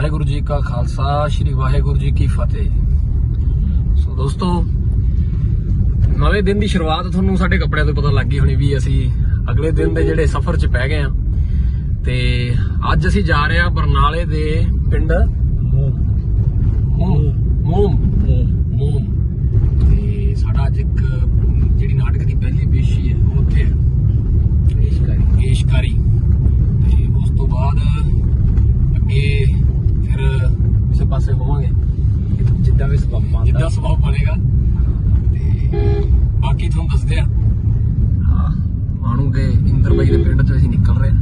ਵਾਹਿਗੁਰੂ ਜੀ ਕਾ ਖਾਲਸਾ ਸ੍ਰੀ ਵਾਹਿਗੁਰੂ ਜੀ ਕੀ ਫਤਿਹ। ਸੋ ਦੋਸਤੋ ਨਵੇਂ ਦਿਨ ਦੀ ਸ਼ੁਰੂਆਤ ਤੁਹਾਨੂੰ ਸਾਡੇ ਕੱਪੜਿਆਂ ਤੋਂ ਪਤਾ ਲੱਗ ਗਈ ਹੋਣੀ ਵੀ ਅਸੀਂ ਅਗਲੇ ਦਿਨ ਦੇ ਜਿਹੜੇ ਸਫ਼ਰ 'ਚ ਪੈ ਗਏ ਆ। ਤੇ ਅੱਜ ਅਸੀਂ ਜਾ ਰਹੇ ਆ ਬਰਨਾਲੇ ਦੇ ਪਿੰਡ ਮੂਮ। ਮੂਮ। ਮੂਮ। ਤੇ ਸਾਡਾ ਅੱਜ ਇੱਕ ਜਿਹੜੀ ਨਾਟਕ ਦੀ ਪਹਿਲੀ ਪੇਸ਼ੀ ਹੈ ਉਹ ਉੱਥੇ ਹੈ ਪੇਸ਼ਕਾਰੀ ਪੇਸ਼ਕਾਰੀ ਤੇ ਉਸ ਤੋਂ ਬਾਅਦ ਅੱਗੇ ਫਿਰ ਕਿਸੇ ਪਾਸੇ ਹੋਵਾਂਗੇ। ਜਿੱਦਾਂ ਵੀ ਸਬੱਬ ਬਣਦਾ। ਜਿੱਦਾਂ ਸੁਭਾਅ ਬਣੇਗਾ। ਤੇ ਬਾਕੀ ਤੁਹਾਨੂੰ ਦੱਸਦੇ ਆ। ਹਾਂ ਮਾਣੂ ਦੇ ਇੰਦਰ ਬਾਈ ਦੇ ਪਿੰਡ ਤੋਂ ਅਸੀਂ ਨਿਕਲ ਰਹੇ ਹਾਂ।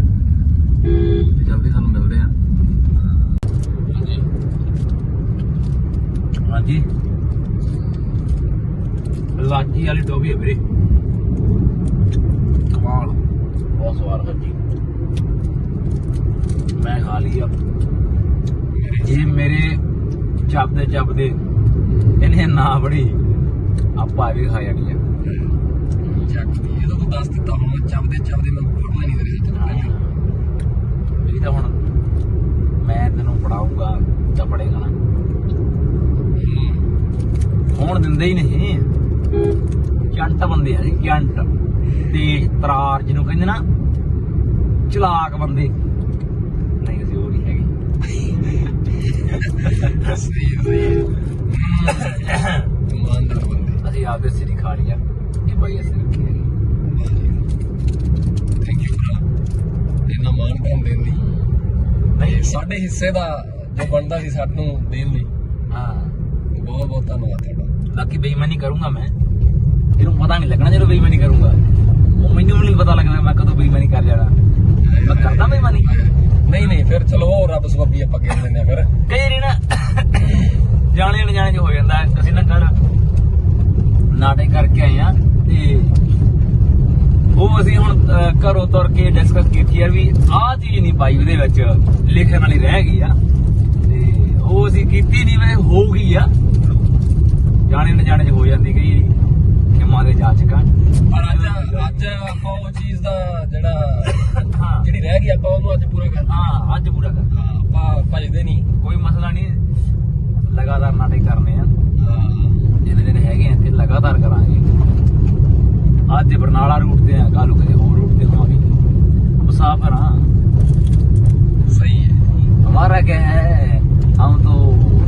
ਜਲਦੀ ਤੁਹਾਨੂੰ ਮਿਲਦੇ ਆ ਹਾਂਜੀ। ਹਾਂਜੀ। ਲਾਚੀ ਵਾਲੀ ਟੋਪੀ ਹੈ ਵੀਰੇ। ਕਮਾਲ। ਬਹੁਤ ਸਵਾਦ ਸਬਜੀ। ਮੈਂ ਖਾ ਲਈ ਆ। ਚੱਬਦੇ ਚੱਬਦੇ ਇਹਨੇ ਨਾ ਬੜੀ ਆਪਾਂ ਵੀ ਖਾ ਜਾਣੀ ਆ। ਚੱਕ ਦੀ ਇਹ ਤਾਂ ਤੂੰ ਦੱਸ ਦਿੱਤਾ ਹੁਣ ਚੱਬਦੇ ਚੱਬਦੇ ਮੈਨੂੰ ਫੜਨਾ ਨਹੀਂ ਦੇ ਰਿਹਾ ਤੈਨੂੰ ਪਹਿਲਾਂ ਇਹ ਤਾਂ ਹੁਣ ਮੈਂ ਤੈਨੂੰ ਪੜਾਉਂਗਾ ਤਾਂ ਪੜੇਗਾ ਨਾ। ਹੋਣ ਦਿੰਦੇ ਹੀ ਨਹੀਂ। ਜੰਟ ਬੰਦੇ ਆ ਜੀ ਜੰਟ। ਤੇਜ ਤਰਾਰ ਜਿਹਨੂੰ ਕਹਿੰਦੇ ਨਾ ਚਲਾਕ ਬੰਦੇ ਨਹੀਂ ਅਸੀਂ ਉਹ ਨਹੀਂ ਹੈਗੇ ਸਹੀ ਸਹੀ ਇਮਾਨਦਾਰ ਬੰਦੇ ਅਸੀਂ ਆਪਦੇ ਸਿਰ ਹੀ ਖਾ ਲਿਆ ਇਹ ਭਾਈ ਅਸੀਂ ਰੱਖੀ ਥੈਂਕ ਯੂ ਭਰਾ। ਇੰਨਾ ਮਾਣ ਤਾਂ ਦੇਣ ਲਈ ਨਹੀਂ। ਸਾਡੇ ਹਿੱਸੇ ਦਾ ਜੋ ਬਣਦਾ ਸੀ ਸਾਨੂੰ ਦੇਣ ਲਈ ਹਾਂ। ਬਹੁਤ ਬਹੁਤ ਧੰਨਵਾਦ ਤੁਹਾਡਾ। ਬਾਕੀ ਬੇਈਮਾਨੀ ਕਰੂੰਗਾ ਮੈਂ। ਇਹਨੂੰ ਪਤਾ ਨਹੀਂ ਲੱਗਣਾ ਜਦੋਂ ਬੇਈਮਾਨੀ ਕਰੂੰਗਾ। ਉਹ ਮੈਨੂੰ ਵੀ ਨਹੀਂ ਪਤਾ ਲੱਗਣਾ ਮੈਂ ਕਦੋਂ ਬੇਈਮਾਨੀ ਕਰ ਜਾਣਾ ਮੈਂ ਕਰਦਾ ਬੇਈਮਾਨੀ। ਨਹੀਂ ਨਹੀਂ ਫਿਰ ਚਲੋ ਉਹ ਰੱਬ ਸਬੱਬੀ ਆਪਾਂ ਕਹਿ ਲੈਂਦੇ ਆ ਫਿਰ। ਕਈ ਵਾਰੀ ਨਾ ਜਾਣੇ ਅਣਜਾਣੇ ਚ ਹੋ ਜਾਂਦਾ ਹੈ। ਅਸੀਂ ਨਾ ਕੱਲ ਨਾਟਕ ਕਰਕੇ ਆਏ ਆ ਤੇ ਉਹ ਅਸੀਂ ਹੁਣ ਅਹ, ਘਰੋਂ ਤੁਰ ਕੇ ਡਿਸਕਸ ਕੀਤੀ ਯਾਰ ਵੀ ਆਹ ਚੀਜ਼ ਨਹੀਂ ਪਾਈ ਉਹਦੇ ਵਿੱਚ ਲਿਖਣ ਵਾਲੀ ਰਹਿ ਗਈ ਆ। ਤੇ ਉਹ ਅਸੀਂ ਕੀਤੀ ਨਹੀਂ ਵੇ ਹੋ ਗਈ ਆ। ਜਾਣੇ ਅਣਜਾਣੇ ਚ ਹੋ ਜਾਂਦੀ ਕਈ ਵਾਰੀ। ਖਿਮਾ ਦੇ ਜਾਚਕਾਂ ਪਰ ਅੱਜ ਅੱਜ ਆਪਾਂ ਉਹ ਚੀਜ਼ ਦਾ ਜਿਹੜਾ ਹਾਂ ਜਿਹੜੀ ਰਹਿ ਗਈ ਆਪਾਂ ਉਹਨੂੰ ਅੱਜ ਪੂਰਾ ਕਰਨਾ ਹਾਂ ਅੱਜ ਪੂਰਾ ਕਰ ਹਾਂ, ਆਪਾਂ ਭਜਦੇ ਨਹੀਂ ਕੋਈ ਮਸਲਾ ਨਹੀਂ ਲਗਾਤਾਰ ਨਾਟਕ ਕਰਨੇ ਆ ਹਾਂ, ਜਿੰਨੇ ਦਿਨ ਹੈਗੇ ਆ ਇੱਥੇ ਲਗਾਤਾਰ ਕਰਾਂਗੇ ਅੱਜ ਬਰਨਾਲਾ ਰੂਟ ਤੇ ਆ ਕੱਲ ਕਿਸੇ ਹੋਰ ਰੂਟ ਤੇ ਹੋਵਾਂਗੇ ਮੁਸਾਫਰ ਹਾਂ ਸਹੀ ਹੈ हमारा क्या है हम तो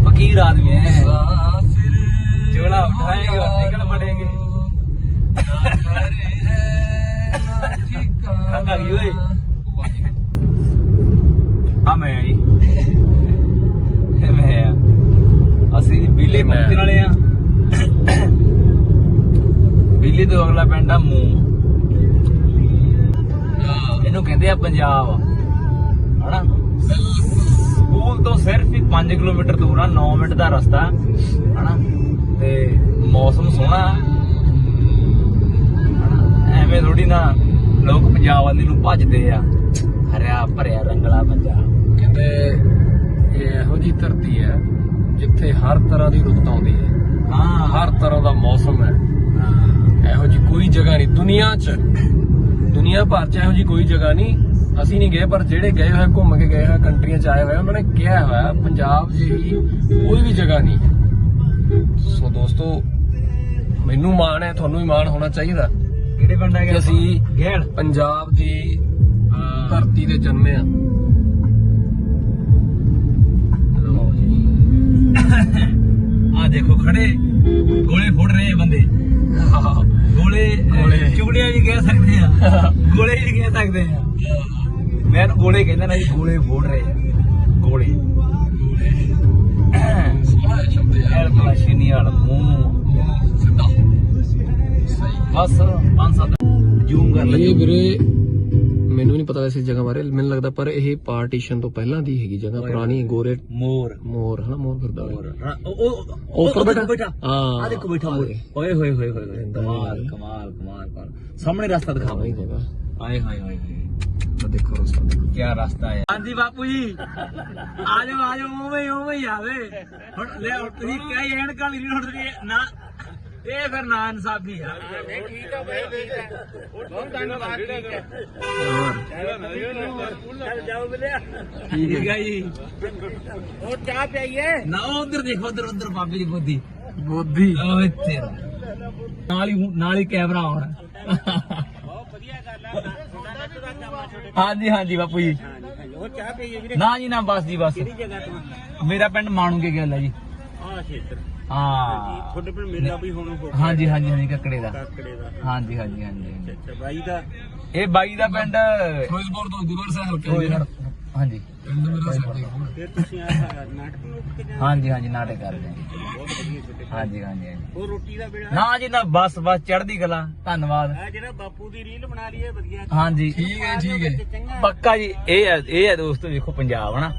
फकीर आदमी हैं ਮੁਸਾਫਿਰ झोला उठाएंगे और निकल पड़ेंगे ਖੰਘ ਆ ਗਈ ਓਏ। ਆ ਮੈਂ ਆ ਜੀ ਇਹ ਮੈਂ ਆ ਅਸੀਂ ਬੀਲੇ ਮੈਂ। ਪਹੁੰਚਣ ਵਾਲੇ ਆ ਬੀਲੇ ਤੋਂ ਅਗਲਾ ਪਿੰਡ ਆ ਮੂੰਹ ਇਹਨੂੰ ਕਹਿੰਦੇ ਆ ਪੰਜਾਬ ਹਨਾ ਸਕੂਲ ਤੋਂ ਸਿਰਫ ਹੀ 5 ਕਿਲੋਮੀਟਰ ਦੂਰ ਆ 9 ਮਿੰਟ ਦਾ ਰਸਤਾ ਹਨਾ ਤੇ ਮੌਸਮ ਸੋਹਣਾ ਐਵੇਂ ਥੋੜੀ ਨਾ ਲੋਕ ਪੰਜਾਬ ਵਾਲੀ ਨੂੰ ਭੱਜਦੇ ਆ। ਹਰਿਆ ਭਰਿਆ ਰੰਗਲਾ ਪੰਜਾਬ। ਕਹਿੰਦੇ ਇਹ ਇਹੋ ਜੀ ਧਰਤੀ ਹੈ ਜਿੱਥੇ ਹਰ ਤਰ੍ਹਾਂ ਦੀ ਰੁੱਤ ਆਉਂਦੀ ਹੈ। ਹਾਂ। ਹਰ ਤਰ੍ਹਾਂ ਦਾ ਮੌਸਮ ਹੈ। ਇਹੋ ਜੀ ਕੋਈ ਜਗ੍ਹਾ ਨਹੀਂ। ਦੁਨੀਆ 'ਚ ਦੁਨੀਆ ਭਰ 'ਚ ਇਹੋ ਜੀ ਕੋਈ ਜਗ੍ਹਾ ਨਹੀਂ। ਅਸੀਂ ਨਹੀਂ ਗਏ ਪਰ ਜਿਹੜੇ ਗਏ ਹੋਏ ਘੁੰਮ ਕੇ ਗਏ ਹੋਏ ਕੰਟਰੀਆਂ 'ਚ ਆਏ ਹੋਏ ਉਹਨਾਂ ਨੇ ਕਿਹਾ ਹੋਇਆ ਪੰਜਾਬ ਜਿਹੀ ਕੋਈ ਵੀ ਜਗ੍ਹਾ ਨਹੀਂ। ਹੈ ਸੋ ਦੋਸਤੋ ਮੈਨੂੰ ਮਾਣ ਹੈ ਤੁਹਾਨੂੰ ਵੀ ਮਾਣ ਹੋਣਾ ਚਾਹੀਦਾ। ਕਿਹੜੇ ਪਿੰਡ ਆ ਕਿ ਅਸੀਂ ਗੇੜ ਪੰਜਾਬ ਦੀ ਧਰਤੀ ਤੇ ਜਨਮੇ ਆ ਆ ਦੇਖੋ ਖੜੇ। ਗੋਲੇ ਫੋੜ ਰਹੇ ਬੰਦੇ। ਗੋਲੇ ਗੋਲੇ। ਚੁਗਲੀਆਂ ਵੀ ਕਹਿ ਸਕਦੇ ਆ। ਗੋਲੇ ਵੀ ਕਹਿ ਸਕਦੇ ਆ। ਮੈਂ ਗੋਲੇ ਕਹਿੰਦਾ ਨਾ ਜੀ ਗੋਲੇ ਫੋੜ ਰਹੇ ਆ। ਗੋਲੇ। ਸੋਹਣਾ ਸ਼ਬਦ ਯਾਰ। ਕਲਾਸ਼ੀਨੀ ਵਾਲਾ ਮੂੰਹ। ਬਸ ਪੰਜ ਸੱਤ ਜੂਮ ਕਰ ਲੈ ਇਹ ਵੀਰੇ ਮੈਨੂੰ ਨਹੀਂ ਪਤਾ ਇਸ ਜਗ੍ਹਾ ਬਾਰੇ ਮੈਨੂੰ ਲੱਗਦਾ ਪਰ ਇਹ ਪਾਰਟੀਸ਼ਨ ਤੋਂ ਪਹਿਲਾਂ ਦੀ ਹੈਗੀ ਜਗ੍ਹਾ ਪੁਰਾਣੀ ਗੋਰੇ ਮੋਰ। ਮੋਰ ਹਨਾ ਮੋਰ ਫਿਰਦਾ ਹੋਇਆ। ਉਹ ਉਹ ਉੱਪਰ ਬੈਠਾ? ਹਾਂ। ਆ ਦੇਖੋ ਬੈਠਾ ਮੋਰ ਓਏ ਹੋਏ ਹੋਏ ਹੋਏ ਕਮਾਲ ਕਮਾਲ ਕਮਾਲ ਸਾਹਮਣੇ ਰਸਤਾ ਆਹ ਹੀ ਜਗ੍ਹਾ। ਆਏ ਹਾਏ ਹਾਏ ਆ ਦੇਖੋ ਰਸਤਾ ਦੇਖੋ। ਕੀ ਰਸਤਾ ਹੈ। ਹਾਂਜੀ ਬਾਪੂ ਜੀ। ਆ ਜਾਓ ਆ ਜਾਓ ਉਵੇਂ ਉਵੇਂ ਹੀ ਆਵੇ। ਹੁਣ ਲੈ ਤੁਸੀਂ ਕਹਿ ਐਨਕਾਂ ਨਹੀਂ ਹੁਣ ਨਾ ਇਹ ਫਿਰ ਨਾ ਇਨਸਾਫੀ ਆ ਠੀਕ ਹੈ ਜੀ। ਉਹ ਚਾਹ ਪਈਏ ਨਾ ਉਧਰ ਦੇਖੋ ਉਧਰ ਉਧਰ ਬਾਬੇ ਦੀ ਬੋਦੀ। ਬੋਧੀ ਓਏ ਤੇਰਾ। ਨਾਲ ਹੀ ਨਾਲ ਹੀ ਕੈਮਰਾ ਆਉਣਾ ਬਹੁਤ ਵਧੀਆ ਗੱਲ ਆ। ਆ ਹਾਂਜੀ ਹਾਂਜੀ ਬਾਪੂ ਜੀ। ਉਹ ਚਾਹ ਪਈਏ ਵੀਰੇ? ਨਾ ਜੀ ਨਾ ਬਸ ਜੀ ਬਸ। ਮੇਰਾ ਪਿੰਡ ਮਾਣੂਗੇ ਗੱਲ ਹੈ ਜੀ। ਆਹ ਖੇਤਰ ਹਾਂ। ਤੁਹਾਡੇ ਪਿੰਡ ਮੇਲਾ ਵੀ ਹੁਣ ਹੋ ਹਾਂਜੀ ਹਾਂਜੀ ਹਾਂਜੀ ਕੱਕੜੇ ਦਾ। ਕਾਕੜੇ ਦਾ ਹਾਂਜੀ ਹਾਂਜੀ ਹਾਂਜੀ ਹਾਂਜੀ। ਅੱਛਾ ਬਾਈ ਦਾ? ਇਹ ਬਾਈ ਦਾ ਪਿੰਡ ਫਿਰੋਜ਼ਪੁਰ ਤੋਂ ਗੁਰੂ ਸਾਹਿਬ ਹਾਂਜੀ। ਪਿੰਡ ਮੇਰਾ ਸਾਡੇ ਫਿਰ ਤੁਸੀਂ ਆਹ ਨਾਟਕ ਨੂੰ ਕਿ ਜਾਂ ਹਾਂਜੀ ਹਾਂਜੀ ਨਾਟਕ ਕਰਦੇ ਹਾਂ। ਬਹੁਤ ਵਧੀਆ ਛੋਟੇ ਹਾਂਜੀ ਹਾਂਜੀ ਉਹ ਰੋਟੀ ਦਾ ਵੇਲਾ? ਨਾ ਜੀ ਨਾ ਬਸ ਬਸ ਚੜ੍ਹਦੀ ਕਲਾ ਧੰਨਵਾਦ। ਆ ਜਿਹੜਾ ਬਾਪੂ ਦੀ ਰੀਲ ਬਣਾ ਲਈ ਹੈ ਵਧੀਆ। ਹਾਂਜੀ। ਠੀਕ ਹੈ ਠੀਕ ਹੈ ਪੱਕਾ ਜੀ ਇਹ ਹੈ ਇਹ ਹੈ ਦੋਸਤੋ ਵੇਖੋ ਪੰਜਾਬ ਹਨਾ।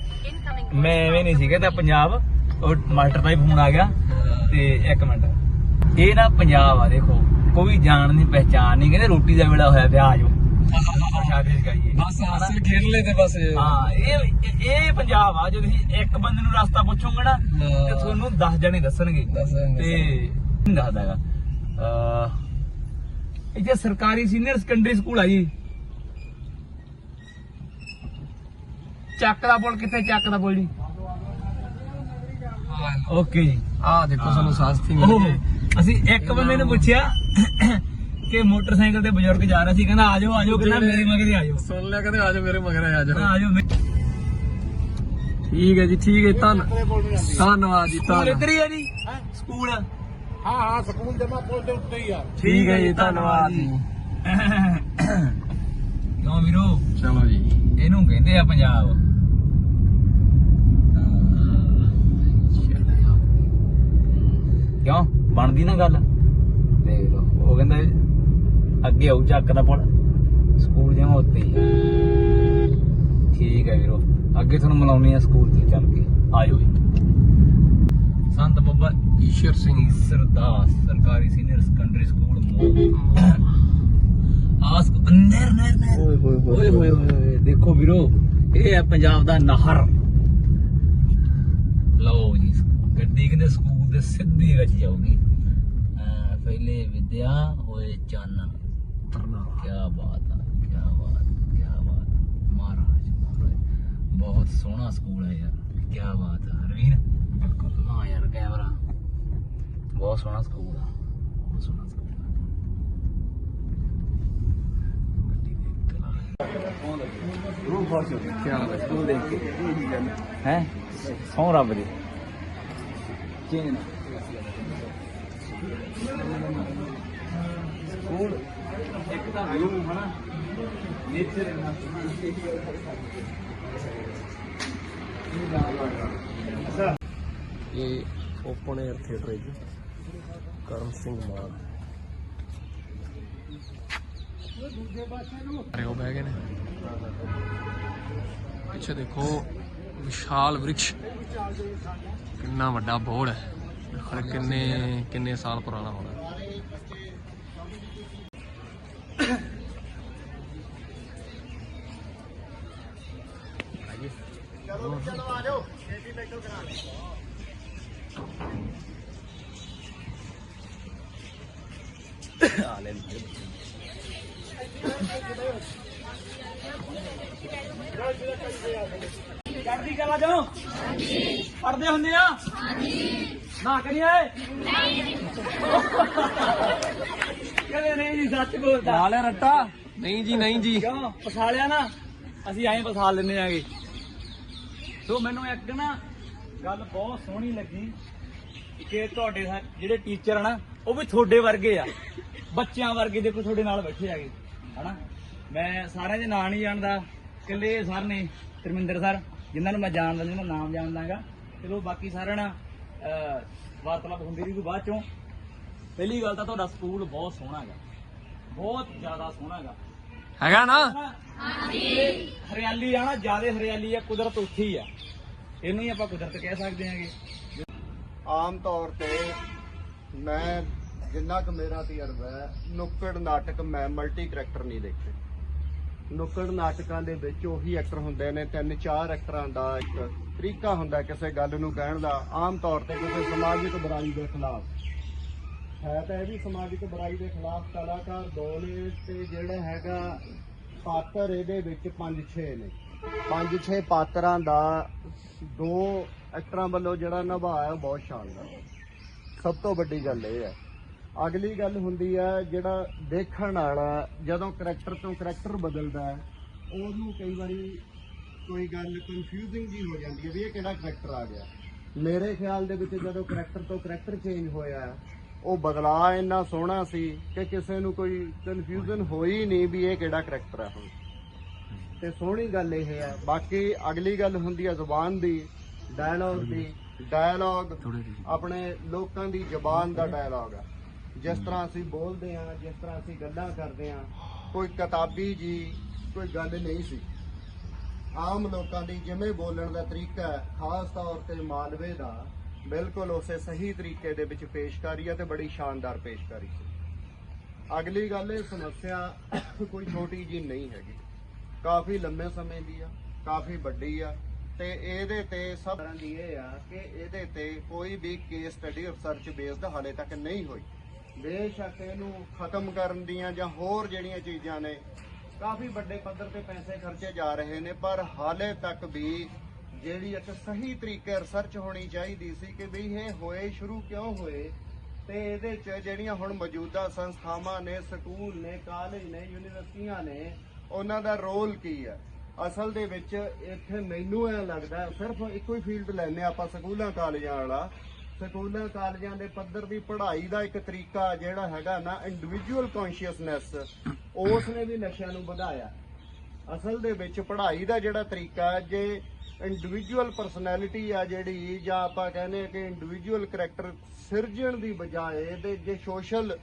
ਮੈਂ ਐਵੇਂ ਨਹੀਂ ਸੀਗਾ ਤਾਂ ਪੰਜਾਬ ਉਹ ਮਾਸਟਰ ਦਾ ਹੀ ਫੋਨ ਆ ਗਿਆ ਤੇ ਇੱਕ ਮਿੰਟ। ਇਹ ਨਾ ਪੰਜਾਬ ਆ ਦੇਖੋ ਕੋਈ ਜਾਣ ਨਹੀਂ ਪਹਿਚਾਨ ਨਹੀਂ ਕਹਿੰਦੇ ਰੋਟੀ ਦਾ ਵੇਲਾ ਹੋਇਆ ਪਿਆ ਆਜੋ ਪ੍ਰਸ਼ਾਦੇ ਛਕਾਈਏ ਬਸ ਹਾਸਲ ਖੇਡ ਲੈ ਤੇ ਬਸ। ਹਾਂ ਇਹ ਇਹ ਪੰਜਾਬ ਆ ਜੇ ਤੁਸੀਂ ਇੱਕ ਬੰਦੇ ਨੂੰ ਰਸਤਾ ਪੁੱਛੋਗੇ ਨਾ ਤੇ ਤੁਹਾਨੂੰ 10 ਜਣੇ ਦੱਸਣਗੇ। ਤੇ ਦੱਸਦਾਗਾ ਸਰਕਾਰੀ ਸੀਨੀਅਰ ਸੈਕੰਡਰੀ ਸਕੂਲ ਆ ਜੀ। ਚੱਕ ਦਾ ਪੁਲ ਕਿੱਥੇ ਚੱਕ ਦਾ ਪੁਲ ਜੀ? ਓਕੇ ਜੀ। ਆ ਦੇਖੋ ਸਾਨੂੰ ਸਾਸਤੀ ਮਿਲ ਗਈ। ਅਸੀਂ ਇੱਕ ਬੰਦੇ ਨੂੰ ਪੁੱਛਿਆ ਕਿ ਮੋਟਰਸਾਈਕਲ ਤੇ ਬਜ਼ੁਰਗ ਜਾ ਰਹੇ ਸੀ ਕਹਿੰਦਾ ਆਜੋ ਆਜੋ ਕਹਿੰਦਾ ਮੇਰੇ ਮਗਰ ਆਜੋ ਸੁਣ ਲਿਆ ਕਹਿੰਦੇ ਆਜੋ ਮੇਰੇ ਮਗਰ ਆ ਜਾਓ। ਆਜੋ ਠੀਕ ਹੈ ਜੀ ਠੀਕ ਹੈ ਧੰਨ ਧੰਨਵਾਦ ਜੀ ਸਕੂਲ ਧੰਨ ਇੱਧਰ ਹੀ ਆ ਜੀ? ਸਕੂਲ। ਹਾਂ ਹਾਂ ਸਕੂਲ ਜਮਾ ਪੁੱਲ ਦੇ ਉੱਤੇ ਹੀ ਆ। ਠੀਕ ਹੈ ਜੀ ਧੰਨਵਾਦ ਜੀ। ਕਿਉਂ ਵੀਰੋ? ਚਲੋ ਜੀ। ਇਹਨੂੰ ਕਹਿੰਦੇ ਆ ਪੰਜਾਬ। ਕਿਉਂ? ਬਣਦੀ ਨਾ ਗੱਲ। ਦੇਖ ਲਓ। ਉਹ ਕਹਿੰਦਾ ਅੱਗੇ ਆਉ ਚੱਕ ਦਾ ਪੁਲ। ਸਕੂਲ ਜਿਵੇਂ ਉੱਤੇ ਹੀ ਆ। ਠੀਕ ਹੈ ਵੀਰੋ। ਅੱਗੇ ਤੁਹਾਨੂੰ ਮਿਲਾਉਣੀ ਆ ਸਕੂਲ ਤੇ ਚੱਲ ਕੇ। ਆਇਓ ਜੀ। ਸੰਤ ਬੱਬਾ ਈਸ਼ਰ ਸਿੰਘ ਸਰਦਾਰ ਸਰਕਾਰੀ ਸੀਨੀਅਰ ਸੈਕੰਡਰੀ ਸਕੂਲ ਆਸ ਨਹਿਰ ਨਹਿਰ ਨਹਿਰ। ਓਏ ਹੋਏ ਓਏ ਹੋਏ ਹੋਏ ਹੋਏ, ਦੇਖੋ ਵੀਰੋ ਇਹ ਹੈ ਪੰਜਾਬ ਦਾ ਨਹਰ ਲਓ ਜੀ ਗੱਡੀ ਕਹਿੰਦੇ ਸਿੱਧੀ ਵਿੱਚ ਜਾਊਗੀ। ਅਹ ਪਹਿਲੇ ਵਿਦਿਆ ਹੋਏ ਚਾਨਣ। ਕੀ ਬਾਤ ਆ ਕੀ ਬਾਤ ਕੀ ਬਾਤ। ਮਹਾਰਾਜ ਮਹਾਰਾਜ। ਬਹੁਤ ਸੋਹਣਾ ਸਕੂਲ ਹੈ ਯਾਰ ਕੀ ਬਾਤ ਆ। ਰਵੀਨ? ਹਾਂ ਯਾਰ ਕੈਮਰਾ। ਬਹੁਤ ਸੋਹਣਾ ਸਕੂਲ ਆ। ਬਹੁਤ ਸੋਹਣਾ ਸਕੂਲ ਆ। ਗੱਡੀ ਦੇਖ ਕੇ ਲਾ ਸਕੂਲ ਦੇਖ ਕੇ ਹੈ? ਸੌ ਰੱਬ ਦੀ। ਚੇਂਜ ਨਾ ਸਕੂਲ ਇੱਕ ਤਾਂ ਵਿਊ ਹਨਾ ਨੇਚਰ ਇੰਨਾ ਇਹ ਓਪਨ 에ਅਰ ਥੀਏਟਰ ਹੈ ਜੀ ਕਰਮ ਸਿੰਘ ਮਾਨ ਉਹ ਬਹਿ ਗਏ ਨੇ ਪਿੱਛੇ ਦੇਖੋ ਵਿਸ਼ਾਲ ਵ੍ਰਿਕਸ਼। ਕਿੰਨਾ ਵੱਡਾ ਬੋੜ ਹੈ। ਖਰੇ ਕਿੰਨੇ ਕਿੰਨੇ ਸਾਲ ਪੁਰਾਣਾ ਹੋਣਾ ਚੜਦੀ ਕਲਾ ਜਾਓ ਹਾਂਜੀ ਪੜਦੇ ਹੁੰਦੇ ਆ? ਹਾਂਜੀ ਨਾ ਕਰੀਏ? ਕਹਿੰਦੇ ਨਹੀਂ ਜੀ ਸੱਚ ਬੋਲਦਾ। ਨਾਲੇ ਰੱਟਾ? ਨਹੀਂ ਜੀ ਨਹੀਂ ਜੀ। ਕਿਉਂ? ਫਸਾਲਿਆ ਨਾ। ਅਸੀਂ ਐਂ ਫਸਾ ਲੈਨੇ ਆਗੇ। ਸੋ ਮੈਨੂੰ ਇੱਕ ਨਾ ਗੱਲ ਬਹੁਤ ਸੋਹਣੀ ਲੱਗੀ ਕਿ ਤੁਹਾਡੇ ਜਿਹੜੇ ਟੀਚਰ ਹਨ ਉਹ ਵੀ ਤੁਹਾਡੇ ਵਰਗੇ ਆ। ਬੱਚਿਆਂ ਵਰਗੇ ਦੇਖੋ ਤੁਹਾਡੇ ਨਾਲ ਬੈਠੇ ਆਗੇ ਹਨਾ? ਮੈਂ ਸਾਰਿਆਂ ਦੇ ਨਾਂ ਨਹੀਂ ਜਾਣਦਾ। ਇਕੱਲੇ ਸਰ ਨੇ ਧਰਮਿੰਦਰ ਸਰ। ਜਿਨ੍ਹਾਂ ਨੂੰ ਮੈਂ ਜਾਣਦਾ ਜਿਨ੍ਹਾਂ ਦਾ ਨਾਮ ਜਾਣਦਾਗਾ। ਚਲੋ ਬਾਕੀ ਸਾਰਿਆਂ ਨਾਲ ਵਾਰਤਾਲਾਪ ਹੁੰਦੀ ਰਹੀ ਬਾਅਦ ਚੋਂ। ਪਹਿਲੀ ਗੱਲ ਤਾਂ ਤੁਹਾਡਾ ਸਕੂਲ ਬਹੁਤ ਸੋਹਣਾ ਹੈਗਾ ਬਹੁਤ ਜ਼ਿਆਦਾ ਸੋਹਣਾ ਹੈਗਾ ਹੈਗਾ ਨਾ ਹਰਿਆਲੀ ਆ ਨਾ ਜ਼ਿਆਦਾ ਹਰਿਆਲੀ ਆ ਕੁਦਰਤ ਉੱਥੇ ਹੀ ਆ। ਇਹਨੂੰ ਹੀ ਆਪਾਂ ਕੁਦਰਤ ਕਹਿ ਸਕਦੇ ਹਾਂਗੇ ਆਮ ਤੌਰ ਤੇ ਮੈਂ ਜਿੰਨਾ ਕੁ ਮੇਰਾ ਤਜਰਬਾ ਹੈ ਨੁੱਕੜ ਨਾਟਕ ਮੈਂ ਮਲਟੀ ਕਰੈਕਟਰ ਨਹੀਂ ਦੇਖੇ। ਨੁੱਕੜ ਨਾਟਕਾਂ ਦੇ ਵਿੱਚ ਉਹੀ ਐਕਟਰ ਹੁੰਦੇ ਨੇ, ਤਿੰਨ ਚਾਰ ਐਕਟਰਾਂ ਦਾ ਇੱਕ ਤਰੀਕਾ ਹੁੰਦਾ ਕਿਸੇ ਗੱਲ ਨੂੰ ਕਹਿਣ ਦਾ, ਆਮ ਤੌਰ ਤੇ ਕਿਸੇ ਸਮਾਜਿਕ ਬੁਰਾਈ ਦੇ ਖਿਲਾਫ। ਹੈ ਤਾਂ ਇਹ ਵੀ ਸਮਾਜਿਕ ਬੁਰਾਈ ਦੇ ਖਿਲਾਫ ਕਲਾਕਾਰ ਦੋ ਨੇ ਤੇ ਜਿਹੜਾ ਹੈਗਾ ਪਾਤਰ ਇਹਦੇ ਵਿੱਚ 5-6 ਨੇ। 5-6 ਪਾਤਰਾਂ ਦਾ ਦੋ ਐਕਟਰਾਂ ਵੱਲੋਂ ਜਿਹੜਾ ਨਿਭਾਇਆ ਉਹ ਬਹੁਤ ਸ਼ਾਨਦਾਰ। ਸਭ ਤੋਂ ਵੱਡੀ ਗੱਲ ਇਹ ਹੈ ਅਗਲੀ ਗੱਲ ਹੁੰਦੀ ਹੈ ਜਿਹੜਾ ਦੇਖਣ ਵਾਲਾ ਜਦੋਂ ਕਰੈਕਟਰ ਤੋਂ ਕਰੈਕਟਰ ਬਦਲਦਾ ਹੈ ਉਹਨੂੰ ਕਈ ਵਾਰੀ ਕੋਈ ਗੱਲ ਕਨਫਿਊਜ਼ਿੰਗ ਜੀ ਹੋ ਜਾਂਦੀ ਹੈ ਵੀ ਇਹ ਕਿਹੜਾ ਕਰੈਕਟਰ ਆ ਗਿਆ। ਮੇਰੇ ਖਿਆਲ ਦੇ ਵਿੱਚ ਜਦੋਂ ਕਰੈਕਟਰ ਤੋਂ ਕਰੈਕਟਰ ਚੇਂਜ ਹੋਇਆ ਉਹ ਬਦਲਾਅ ਇੰਨਾ ਸੋਹਣਾ ਸੀ ਕਿ ਕਿਸੇ ਨੂੰ ਕੋਈ ਕਨਫਿਊਜ਼ਨ ਹੋਈ ਨਹੀਂ ਵੀ ਇਹ ਕਿਹੜਾ ਕਰੈਕਟਰ ਹੈ ਹੁਣ। ਤੇ ਸੋਹਣੀ ਗੱਲ ਇਹ ਹੈ ਬਾਕੀ ਅਗਲੀ ਗੱਲ ਹੁੰਦੀ ਹੈ ਜ਼ੁਬਾਨ ਦੀ ਡਾਇਲੌਗ ਦੀ ਡਾਇਲੌਗ ਆਪਣੇ ਲੋਕਾਂ ਦੀ ਜ਼ੁਬਾਨ ਦਾ ਡਾਇਲੌਗ ਹੈ। ਜਿਸ ਤਰ੍ਹਾਂ ਅਸੀਂ ਬੋਲਦੇ ਹਾਂ, ਜਿਸ ਤਰ੍ਹਾਂ ਅਸੀਂ ਗੱਲਾਂ ਕਰਦੇ ਹਾਂ, ਕੋਈ ਕਿਤਾਬੀ ਜੀ, ਕੋਈ ਗੱਲ ਨਹੀਂ ਸੀ। ਆਮ ਲੋਕਾਂ ਦੀ ਜਿਵੇਂ ਬੋਲਣ ਦਾ ਤਰੀਕਾ ਖਾਸ ਤੌਰ ਤੇ ਮਾਲਵੇ ਦਾ, ਬਿਲਕੁਲ ਉਸੇ ਸਹੀ ਤਰੀਕੇ ਦੇ ਵਿੱਚ ਪੇਸ਼ਕਾਰੀ ਹੈ ਤੇ ਬੜੀ ਸ਼ਾਨਦਾਰ ਪੇਸ਼ਕਾਰੀ ਸੀ। ਅਗਲੀ ਗੱਲ ਇਹ, ਸਮੱਸਿਆ ਕੋਈ ਛੋਟੀ ਜੀ ਨਹੀਂ ਹੈਗੀ। ਕਾਫੀ ਲੰਮੇ ਸਮੇਂ ਦੀ ਆ, ਕਾਫੀ ਵੱਡੀ ਆ, ਤੇ ਇਹਦੇ ਤੇ ਸਭ ਤਰ੍ਹਾਂ ਦੀ ਇਹ ਆ ਕਿ ਇਹਦੇ ਤੇ ਕੋਈ ਵੀ ਕੇਸ ਸਟੱਡੀ ਰਿਸਰਚ ਬੇਸਡ ਹਾਲੇ ਤੱਕ ਨਹੀਂ ਹੋਈ। ਬੇਸ਼ੱਕ ਇਹਨੂੰ ਖਤਮ ਕਰਨ ਦੀਆਂ ਜਾਂ ਹੋਰ ਜਿਹੜੀਆਂ ਚੀਜ਼ਾਂ ਨੇ, ਕਾਫੀ ਵੱਡੇ ਪੱਧਰ ਤੇ ਪੈਸੇ ਖਰਚੇ ਜਾ ਰਹੇ ਨੇ, ਪਰ ਹਾਲੇ ਤੱਕ ਵੀ ਜਿਹੜੀ ਇੱਕ ਸਹੀ ਤਰੀਕੇ ਰਿਸਰਚ ਹੋਣੀ ਚਾਹੀਦੀ ਸੀ ਕਿ ਵੀ ਇਹ ਹੋਏ, ਸ਼ੁਰੂ ਕਿਉਂ ਹੋਏ, ਤੇ ਇਹਦੇ ਚ ਜਿਹੜੀਆਂ ਹੁਣ ਮੌਜੂਦਾ ਸੰਸਥਾਵਾਂ ਨੇ, ਸਕੂਲ ਨੇ, ਕਾਲਜ ਨੇ, ਯੂਨੀਵਰਸਿਟੀਆਂ ਨੇ, ਉਹਨਾਂ ਦਾ ਰੋਲ ਕੀ ਹੈ? ਅਸਲ ਦੇ ਵਿੱਚ ਇੱਥੇ ਮੈਨੂੰ ਐ ਲੱਗਦਾ, ਸਿਰਫ ਇੱਕੋ ਹੀ ਫੀਲਡ ਲੈਨੇ ਆਪਾਂ ਸਕੂਲਾਂ, ਕਾਲਜਾਂ ਵਾਲਾ ਸਕੂਲਾਂ, ਕਾਲਜਾਂ ਦੇ ਪੱਧਰ ਦੀ ਪੜ੍ਹਾਈ ਦਾ ਇੱਕ ਤਰੀਕਾ ਜਿਹੜਾ ਹੈਗਾ ਨਾ ਇੰਡੀਵਿਜੂਅਲ ਕੌਨਸ਼ੀਅਸਨੈਸ ਉਸ ਨੇ ਵੀ ਨਸ਼ਿਆਂ ਨੂੰ ਵਧਾਇਆ। ਅਸਲ ਦੇ ਵਿੱਚ ਪੜ੍ਹਾਈ ਦਾ ਜਿਹੜਾ ਤਰੀਕਾ, ਜੇ ਇੰਡੀਵਿਜੂਅਲ ਪਰਸਨੈਲਿਟੀ ਆ ਜਿਹੜੀ, ਜਾਂ ਆਪਾਂ ਕਹਿੰਦੇ ਆ ਕਿ ਇੰਡੀਵਿਜੂਅਲ ਕਰੈਕਟਰ ਸਿਰਜਣ ਦੀ ਬਜਾਏ ਤੇ ਜੇ ਸੋਸ਼ਲ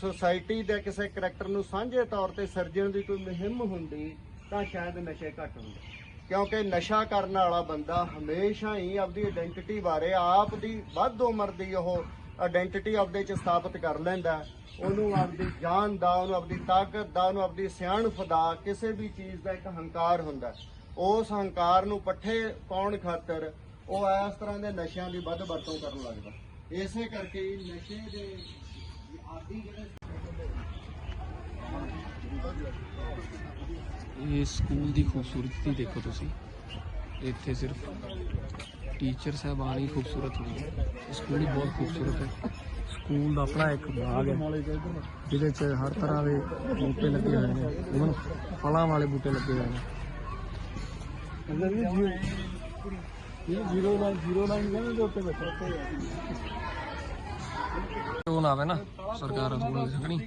ਸੁਸਾਇਟੀ ਦੇ ਕਿਸੇ ਕਰੈਕਟਰ ਨੂੰ ਸਾਂਝੇ ਤੌਰ ਤੇ ਸਿਰਜਣ ਦੀ ਕੋਈ ਮੁਹਿੰਮ ਹੁੰਦੀ, ਤਾਂ ਸ਼ਾਇਦ ਨਸ਼ੇ ਘੱਟ ਹੁੰਦੇ। ਕਿਉਂਕਿ ਨਸ਼ਾ ਕਰਨ ਵਾਲਾ ਬੰਦਾ ਹਮੇਸ਼ਾ ਹੀ ਆਪਦੀ ਆਇਡੈਂਟੀਟੀ ਬਾਰੇ ਆਪ ਦੀ ਵੱਧ ਉਮਰ ਦੀ ਉਹ ਆਇਡੈਂਟੀਟੀ ਆਪਦੇ ਚ ਸਥਾਪਿਤ ਕਰ ਲੈਂਦਾ ਉਹਨੂੰ ਆਪਦੀ ਜਾਨ ਦਾ, ਉਹਨੂੰ ਆਪਦੀ ਤਾਕਤ ਦਾ, ਉਹਨੂੰ ਆਪਦੀ ਸਿਆਣਪ ਦਾ ਕਿਸੇ ਵੀ ਚੀਜ਼ ਦਾ ਇੱਕ ਹੰਕਾਰ ਹੁੰਦਾ ਉਸ ਹੰਕਾਰ ਨੂੰ ਪੱਠੇ ਪਾਉਣ ਖਾਤਰ ਉਹ ਇਸ ਤਰ੍ਹਾਂ ਦੇ ਨਸ਼ਿਆਂ ਦੀ ਵੱਧ ਵਰਤੋਂ ਕਰਨ ਲੱਗਦਾ ਇਸੇ ਕਰਕੇ ਨਸ਼ੇ ਦੇ ਆਦੀ ਜਿਹੜੇ ਇਹ ਸਕੂਲ ਦੀ ਖੂਬਸੂਰਤੀ ਦੇਖੋ ਤੁਸੀਂ ਇੱਥੇ ਸਿਰਫ ਟੀਚਰ ਸਾਹਿਬਾਨ ਹੀ ਖੂਬਸੂਰਤ ਨਹੀਂ ਹੈ ਇਹ ਸਕੂਲ ਹੀ ਬਹੁਤ ਖੂਬਸੂਰਤ ਹੈ ਸਕੂਲ ਦਾ ਆਪਣਾ ਇੱਕ ਬਾਗ ਹੈ ਜਿਹਦੇ 'ਚ ਹਰ ਤਰ੍ਹਾਂ ਦੇ ਬੂਟੇ ਲੱਗੇ ਹੋਏ ਨੇ ਇਵਨ ਫਲਾਂ ਵਾਲੇ ਬੂਟੇ ਲੱਗੇ ਹੋਏ ਨੇ ਉਹ ਨਾ ਆਵੇ ਨਾ ਸਰਕਾਰ ਅਸੂਲ ਨਹੀਂ। ਸਕਣੀ